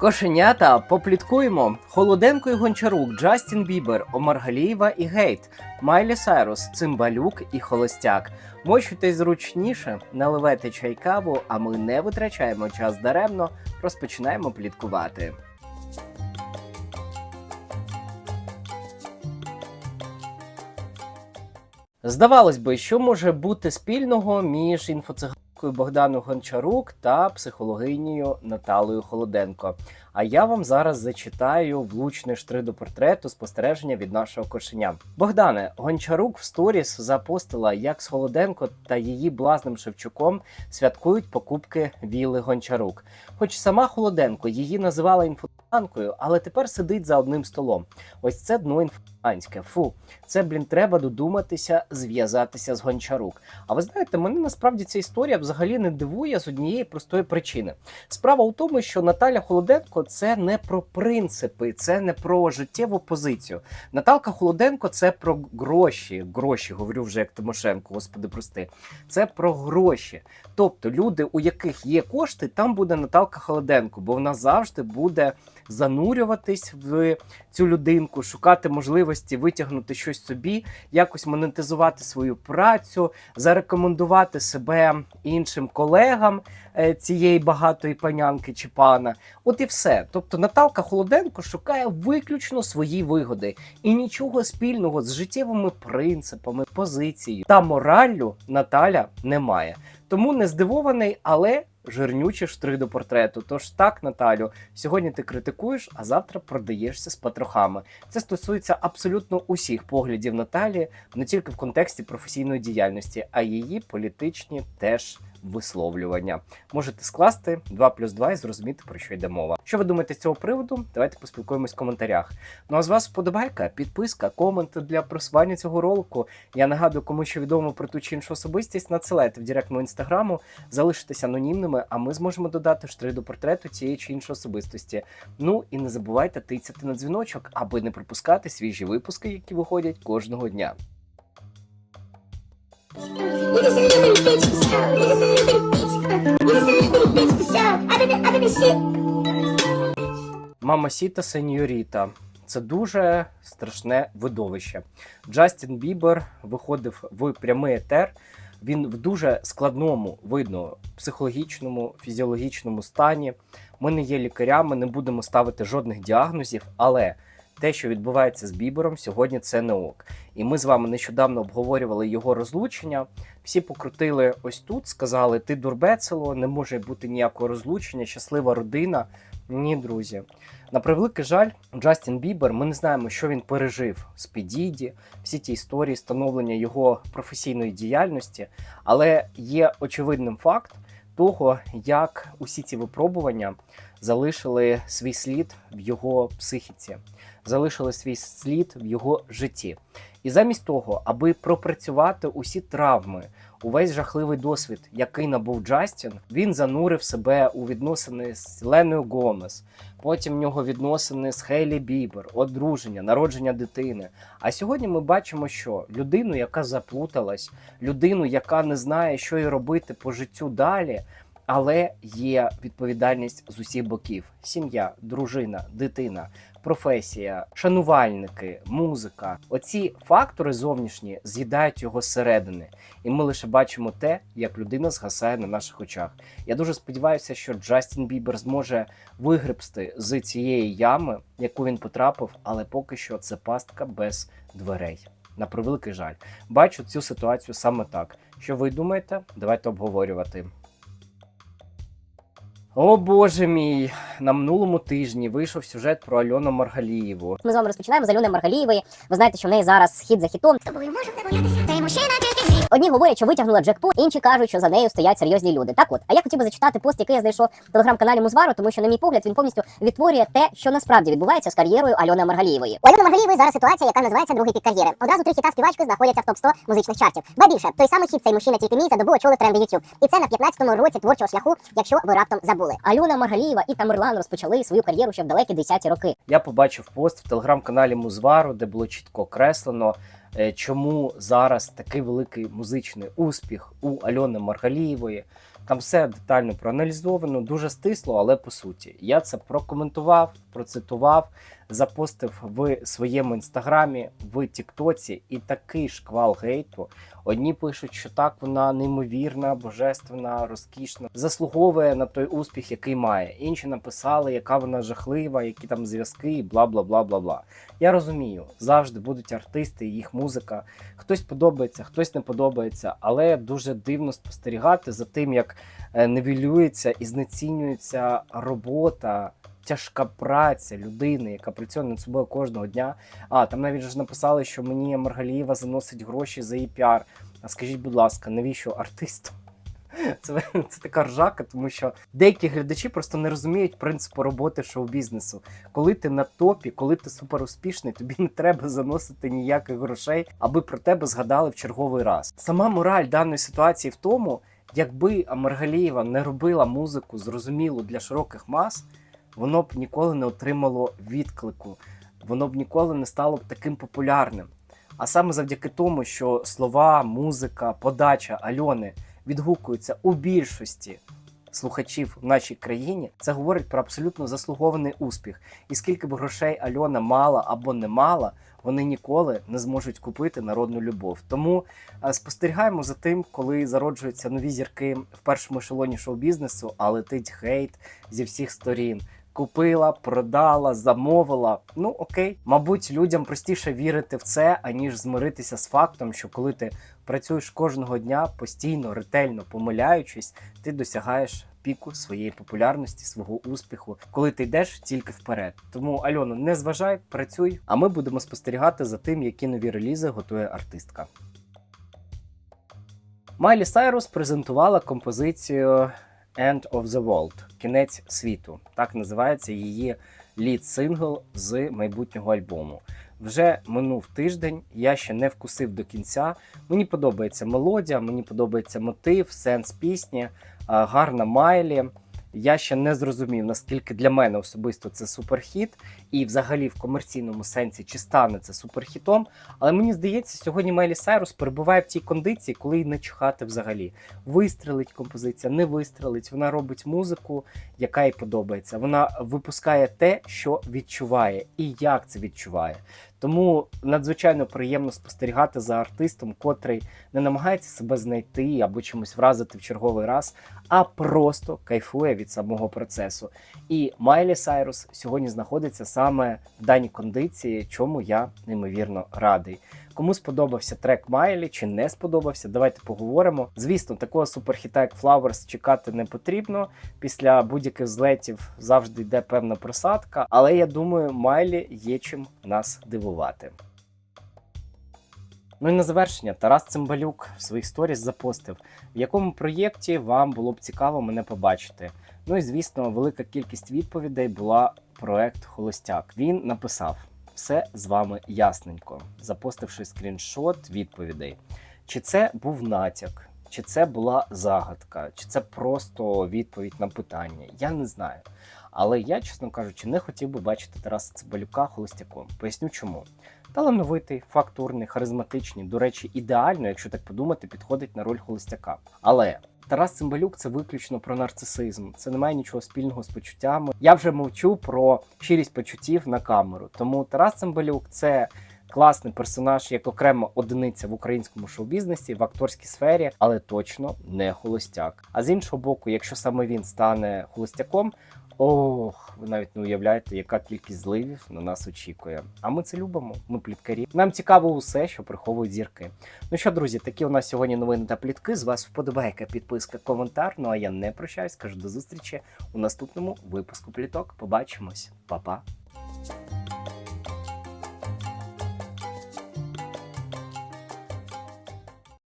Кошенята, попліткуємо. Холоденко і Гончарук, Джастін Бібер, Омар Галієва і Гейт, Майлі Сайрус, Цимбалюк і Холостяк. Мочуйтесь зручніше, наливайте чай каву, а ми не витрачаємо час даремно, розпочинаємо пліткувати. Здавалось би, що може бути спільного між інфоциганкою Богданом Гончарук та психологинею Наталою Холоденко. А я вам зараз зачитаю влучний штрих до портрету спостереження від нашого кошеня. Богдане Гончарук в сторіс запостила, як з Холоденко та її блазним Шевчуком святкують покупки Віли Гончарук. Хоч сама Холоденко її називала інфоциганкою, але тепер сидить за одним столом. Ось це дно інфоциганське. Фу, це блін треба додуматися зв'язатися з Гончарук. А ви знаєте, мене насправді ця історія взагалі не дивує з однієї простої причини. Справа у тому, що Наталя Холоденко це не про принципи, це не про життєву позицію. Наталка Холоденко це про гроші. Гроші, говорю вже як Тимошенко, господи, прости. Це про гроші. Тобто люди, у яких є кошти, там буде Наталка Холоденко, бо вона завжди буде занурюватись в цю людинку, шукати можливості витягнути щось собі, якось монетизувати свою працю, зарекомендувати себе іншим колегам е, цієї багатої панянки чи пана. От і все. Тобто Наталка Холоденко шукає виключно свої вигоди і нічого спільного з життєвими принципами, позицією та мораллю Наталя не має. Тому не здивований, але жирнючий штрих до портрету. Тож так, Наталю, сьогодні ти критикуєш, а завтра продаєшся з патрохами. Це стосується абсолютно усіх поглядів Наталі, не тільки в контексті професійної діяльності, а її політичні теж. Висловлювання можете скласти 2 плюс 2 і зрозуміти про що йде мова. Що ви думаєте з цього приводу? Давайте поспілкуємось в коментарях. Ну а з вас вподобайка, підписка, комент для просування цього ролику. Я нагадую, кому що відомо про ту чи іншу особистість, надсилайте в директ мого інстаграму, залишитесь анонімними, а ми зможемо додати штрих до портрету цієї чи іншої особистості. Ну і не забувайте тицяти на дзвіночок, аби не пропускати свіжі випуски, які виходять кожного дня. Мама Сіта Сеньоріта. Це дуже страшне видовище. Джастін Бібер виходив в прямий етер. Він в дуже складному, видно, психологічному, фізіологічному стані. Ми не є лікарями, не будемо ставити жодних діагнозів, але те, що відбувається з Бібером, сьогодні це не ок. І ми з вами нещодавно обговорювали його розлучення. Всі покрутили ось тут, сказали: ти дурбецело, не може бути ніякого розлучення, щаслива родина. Ні, друзі. На превеликий жаль, Джастін Бібер, ми не знаємо, що він пережив з Підіді, всі ті історії становлення його професійної діяльності, але є очевидним факт того, як усі ці випробування залишили свій слід в його психіці, залишили свій слід в його житті. І замість того, аби пропрацювати усі травми, увесь жахливий досвід, який набув Джастін, він занурив себе у відносини з Леною Гомес. Потім в нього відносини з Хейлі Бібер, одруження, народження дитини. А сьогодні ми бачимо, що людину, яка заплуталась, людину, яка не знає, що їй робити по життю далі. Але є відповідальність з усіх боків: сім'я, дружина, дитина, професія, шанувальники, музика. Оці фактори зовнішні з'їдають його зсередини, і ми лише бачимо те, як людина згасає на наших очах. Я дуже сподіваюся, що Джастін Бібер зможе вигребсти з цієї ями, яку він потрапив, але поки що це пастка без дверей. На превеликий жаль, бачу цю ситуацію саме так. Що ви думаєте? Давайте обговорювати. О боже мій! На минулому тижні вийшов сюжет про Альону Маргалієву. Ми з вами розпочинаємо з Альони Маргалієвої. Ви знаєте, що в неї зараз хід за хітом. З тобою можу не боятися. Цей мужчина тільки. Одні говорять, що витягнула джекпот, інші кажуть, що за нею стоять серйозні люди. Так от, а я хотів би зачитати пост, який я знайшов в телеграм-каналі Музвару, тому що, на мій погляд, він повністю відтворює те, що насправді відбувається з кар'єрою Альони Маргалієвої. У Альони Маргалієвої зараз ситуація, яка називається другий пік кар'єри. Одразу три хіта співачки знаходяться в топ 100 музичних чартів. Ба більше, той самий хіт цей мужчина тільки мій за добу очолив тренди YouTube. І це на 15-му році творчого шляху, якщо ви раптом забули. Альона Маргалієва і Тамерлан розпочали свою кар'єру ще в далекі 10-ті роки. Я побачив пост в телеграм-каналі Музвару, де було чітко окреслено, е, чому зараз такий великий музичний успіх у Альони Маргалієвої. Там все детально проаналізовано, дуже стисло, але по суті. Я це прокоментував, процитував, запостив в своєму інстаграмі, в Тіктоці, і такий шквал гейту. Одні пишуть, що так вона неймовірна, божественна, розкішна, заслуговує на той успіх, який має. Інші написали, яка вона жахлива, які там зв'язки, і бла бла бла бла бла. Я розумію, завжди будуть артисти, їх музика. Хтось подобається, хтось не подобається, але дуже дивно спостерігати за тим, як е, нивелюється і знецінюється робота. Тяжка праця людини, яка працює над собою кожного дня. А там навіть ж написали, що мені Маргалієва заносить гроші за її піар. А скажіть, будь ласка, навіщо артисту? Це, це така ржака, тому що деякі глядачі просто не розуміють принципу роботи шоу-бізнесу. Коли ти на топі, коли ти супер успішний, тобі не треба заносити ніяких грошей, аби про тебе згадали в черговий раз. Сама мораль даної ситуації в тому, якби Маргалієва не робила музику зрозумілу для широких мас, воно б ніколи не отримало відклику, воно б ніколи не стало б таким популярним. А саме завдяки тому, що слова, музика, подача Альони відгукуються у більшості слухачів в нашій країні, це говорить про абсолютно заслугований успіх. І скільки б грошей Альона мала або не мала, вони ніколи не зможуть купити народну любов. Тому е, спостерігаємо за тим, коли зароджуються нові зірки в першому ешелоні шоу-бізнесу, а летить хейт зі всіх сторін. Купила, продала, замовила. Ну окей, мабуть, людям простіше вірити в це, аніж змиритися з фактом, що коли ти працюєш кожного дня постійно, ретельно помиляючись, ти досягаєш піку своєї популярності, свого успіху, коли ти йдеш тільки вперед. Тому Альона, не зважай, працюй, а ми будемо спостерігати за тим, які нові релізи готує артистка. Майлі Сайрус презентувала композицію End of the World Кінець світу. Так називається її лід-сингл з майбутнього альбому. Вже минув тиждень, я ще не вкусив до кінця. Мені подобається мелодія, мені подобається мотив, сенс пісні, гарна Майлі. Я ще не зрозумів, наскільки для мене особисто це суперхіт, і взагалі в комерційному сенсі чи стане це суперхітом. Але мені здається, сьогодні Майлі Сайрус перебуває в тій кондиції, коли їй не чхати взагалі. Вистрелить композиція, не вистрелить. Вона робить музику, яка їй подобається. Вона випускає те, що відчуває, і як це відчуває. Тому надзвичайно приємно спостерігати за артистом, котрий не намагається себе знайти або чимось вразити в черговий раз, а просто кайфує від самого процесу. І Майлі Сайрус сьогодні знаходиться саме в даній кондиції, чому я неймовірно радий. Кому сподобався трек Майлі чи не сподобався, давайте поговоримо. Звісно, такого суперхіта, як Flowers, чекати не потрібно. Після будь-яких злетів завжди йде певна просадка, але я думаю, Майлі є чим нас дивувати. Ну і на завершення Тарас Цимбалюк в своїх сторіс запостив, в якому проєкті вам було б цікаво мене побачити. Ну і звісно, велика кількість відповідей була проект Холостяк. Він написав: все з вами ясненько, запостивши скріншот відповідей. Чи це був натяк, чи це була загадка, чи це просто відповідь на питання? Я не знаю. Але я, чесно кажучи, не хотів би бачити Тараса Цимбалюка холостяком. Поясню чому. Талановитий, фактурний, харизматичний, до речі, ідеально, якщо так подумати, підходить на роль холостяка. Але Тарас Цимбалюк це виключно про нарцисизм. Це не має нічого спільного з почуттями. Я вже мовчу про щирість почуттів на камеру. Тому Тарас Цимбалюк це. Класний персонаж як окрема одиниця в українському шоу-бізнесі, в акторській сфері, але точно не холостяк. А з іншого боку, якщо саме він стане холостяком, ох, ви навіть не уявляєте, яка кількість зливів на нас очікує. А ми це любимо. Ми пліткарі. Нам цікаво усе, що приховують зірки. Ну що, друзі, такі у нас сьогодні новини та плітки. З вас вподобайка, підписка, коментар. Ну а я не прощаюсь, кажу до зустрічі у наступному випуску пліток. Побачимось, Па-па.